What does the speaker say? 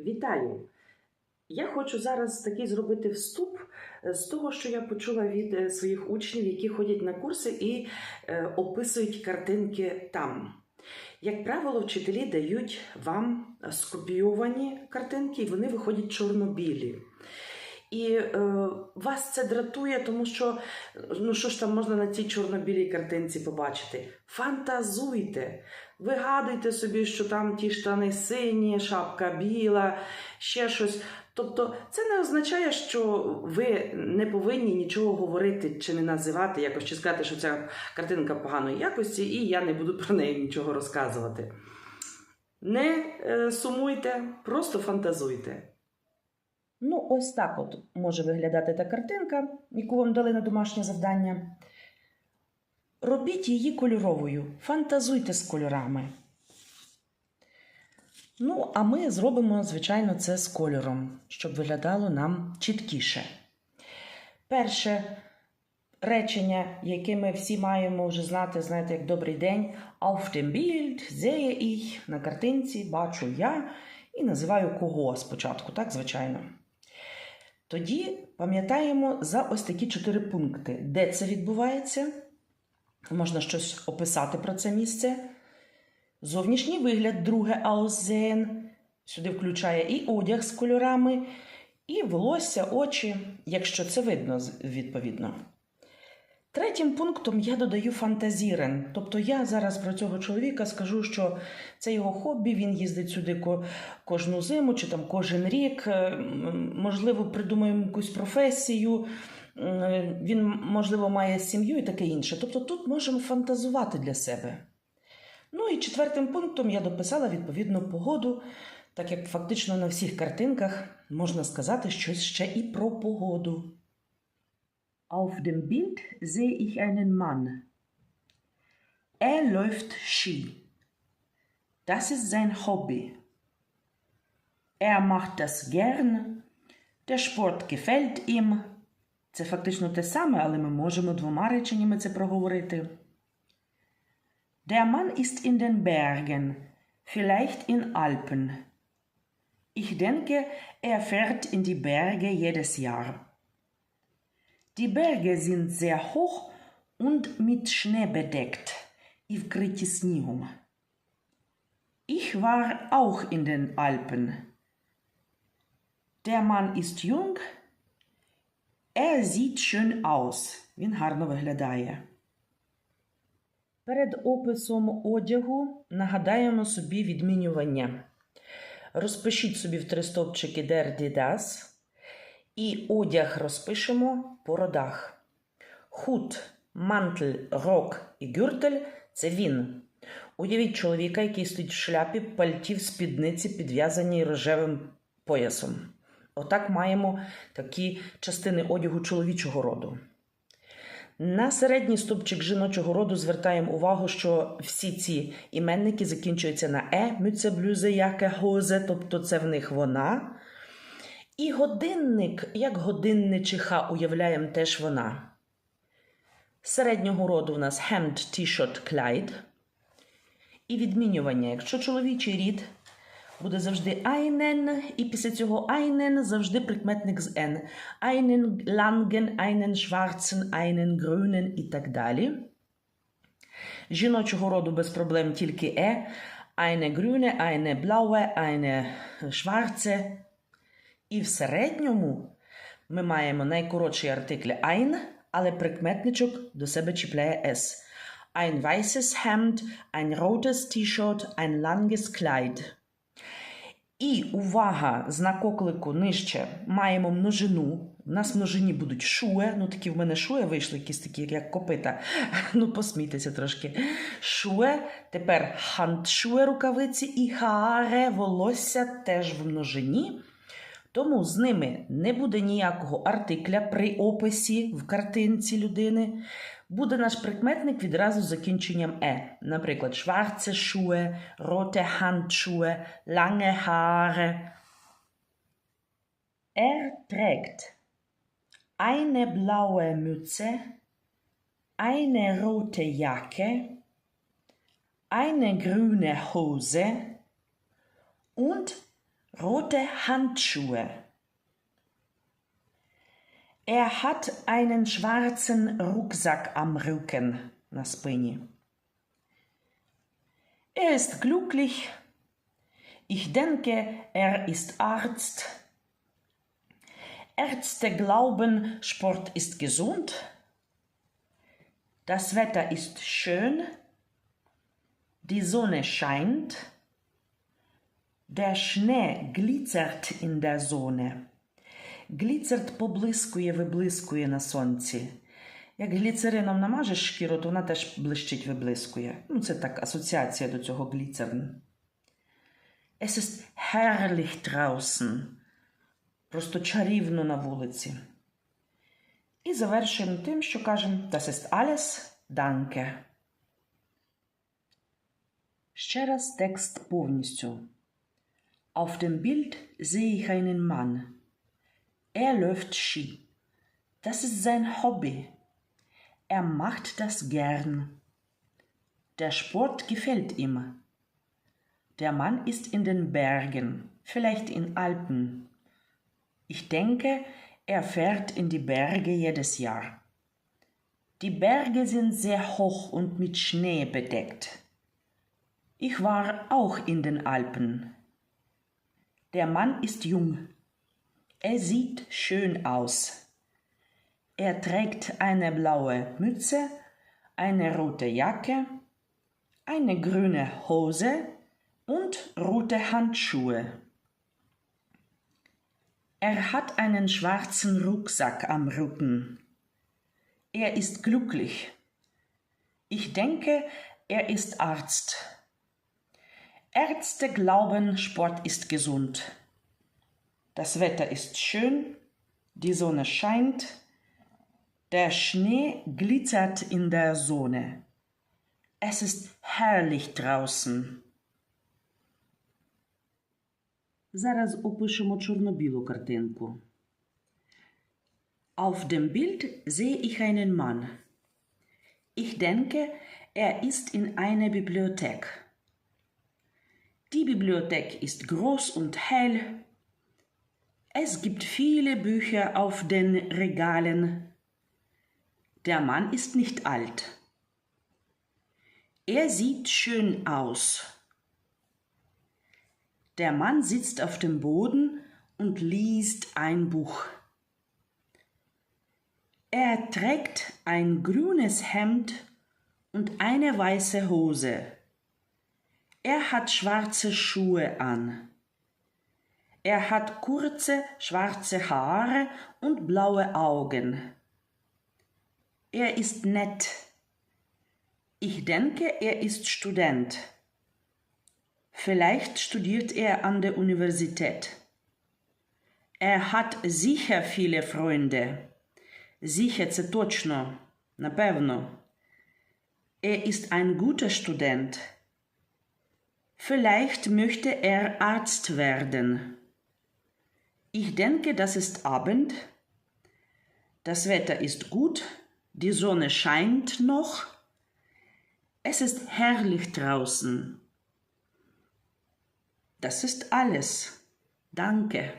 Вітаю! Я хочу зараз такий зробити вступ е, з того, що я почула від е, своїх учнів, які ходять на курси і е, описують картинки там. Як правило, вчителі дають вам скопійовані картинки, і вони виходять чорно-білі. І е, вас це дратує, тому що ну що ж там можна на цій чорно-білій картинці побачити? Фантазуйте, вигадуйте собі, що там ті штани сині, шапка біла, ще щось. Тобто, це не означає, що ви не повинні нічого говорити чи не називати якось, чи сказати, що ця картинка поганої якості, і я не буду про неї нічого розказувати. Не е, сумуйте, просто фантазуйте. Ну, ось так от може виглядати та картинка, яку вам дали на домашнє завдання. Робіть її кольоровою, фантазуйте з кольорами. Ну, а ми зробимо, звичайно, це з кольором, щоб виглядало нам чіткіше. Перше речення, яке ми всі маємо вже знати, знаєте, як добрий день. Auf dem Bild sehe ich, на картинці бачу я і називаю кого спочатку, так, звичайно. Тоді пам'ятаємо за ось такі чотири пункти, де це відбувається. Можна щось описати про це місце. Зовнішній вигляд, друге aussehen. Сюди включає і одяг з кольорами, і волосся, очі, якщо це видно, відповідно. Третім пунктом я додаю фантазірен. Тобто я зараз про цього чоловіка скажу, що це його хобі, він їздить сюди кожну зиму чи там кожен рік. Е, Можливо, придумаємо якусь професію. М, Він, можливо, має сім'ю і таке інше. Тобто тут можемо фантазувати для себе. Ну і четвертим пунктом я дописала відповідно погоду, так як фактично на всіх картинках можна сказати щось ще і про погоду. Auf dem Bild sehe ich einen Mann. Er läuft Ski. Das ist sein Hobby. Er macht das gern. Der Sport gefällt ihm. Це фактично те саме, але ми можемо двома реченнями це проговорити. Der Mann ist in den Bergen, vielleicht in Alpen. Ich denke, er fährt in die Berge jedes Jahr. Die Berge sind sehr hoch und mit Schnee bedeckt, і вкриті снігом. Ich war auch in den Alpen. Der Mann ist jung. Er sieht schön aus. Він гарно виглядає. Перед описом одягу нагадаємо собі відмінювання. Розпишіть собі в три стовпчики der, die, das. І одяг розпишемо по родах. Худ, мантель, рок і гюртель – це він. Уявіть чоловіка, який стоїть в шляпі, пальті в спідниці, підв'язаній рожевим поясом. Отак маємо такі частини одягу чоловічого роду. На середній стовпчик жіночого роду звертаємо увагу, що всі ці іменники закінчуються на е, мюце, яке, гозе, тобто це в них вона. І годинник, як годинничиха, уявляємо теж вона. Середнього роду в нас hemd, t-shirt, kleid. І відмінювання. Якщо чоловічий рід буде завжди einen, і після цього einen завжди прикметник з n. Einen langen, einen schwarzen, einen grünen і так далі. Жіночого роду без проблем тільки е. Eine grüne, eine blaue, eine schwarze. І в середньому ми маємо найкоротші артиклі ein, але прикметничок до себе чіпляє s. Ein weißes Hemd, ein rotes T-shirt, ein langes Kleid. І увага, знак оклику нижче маємо множину. У нас в множині будуть шуе. Ну, такі в мене шуе вийшли, якісь такі, як копита. Ну, посмійтеся трошки. Шуе, тепер хантшуе рукавиці і хааре волосся теж в множині. Тому з ними не буде ніякого артикля при описі в картинці людини. Буде наш прикметник відразу з закінченням е. Наприклад, schwarze Schuhe, rote Handschuhe, lange Haare. Er trägt eine blaue Mütze, eine rote Jacke, eine grüne Hose und Rote Handschuhe. Er hat einen schwarzen Rucksack am Rücken, na Er ist glücklich. Ich denke, er ist Arzt. Ärzte glauben, Sport ist gesund. Das Wetter ist schön. Die Sonne scheint. Der Schnee glitzert in der Sonne. Гліцерт поблискує, виблискує на сонці. Як гліцерином намажеш шкіру, то вона теж блищить, виблискує. Ну, це так асоціація до цього гліцерн. Es ist herrlich draußen. Просто чарівно на вулиці. І завершуємо тим, що кажемо Das ist alles, danke. Ще раз текст повністю. Auf dem Bild sehe ich einen Mann. Er läuft Ski. Das ist sein Hobby. Er macht das gern. Der Sport gefällt ihm. Der Mann ist in den Bergen, vielleicht in Alpen. Ich denke, er fährt in die Berge jedes Jahr. Die Berge sind sehr hoch und mit Schnee bedeckt. Ich war auch in den Alpen. Der Mann ist jung. Er sieht schön aus. Er trägt eine blaue Mütze, eine rote Jacke, eine grüne Hose und rote Handschuhe. Er hat einen schwarzen Rucksack am Rücken. Er ist glücklich. Ich denke, er ist Arzt. Ärzte glauben, Sport ist gesund. Das Wetter ist schön, die Sonne scheint, der Schnee glitzert in der Sonne. Es ist herrlich draußen. Зараз опишемо чорно-білу картинку. Auf dem Bild sehe ich einen Mann. Ich denke, er ist in einer Bibliothek. Die Bibliothek ist groß und hell. Es gibt viele Bücher auf den Regalen. Der Mann ist nicht alt. Er sieht schön aus. Der Mann sitzt auf dem Boden und liest ein Buch. Er trägt ein grünes Hemd und eine weiße Hose. Er hat schwarze Schuhe an. Er hat kurze schwarze Haare und blaue Augen. Er ist nett. Ich denke, er ist Student. Vielleicht studiert er an der Universität. Er hat sicher viele Freunde. Sicher це точно, напевно. Er ist ein guter Student. Vielleicht möchte er Arzt werden. Ich denke, das ist Abend. Das Wetter ist gut. Die Sonne scheint noch. Es ist herrlich draußen. Das ist alles. Danke.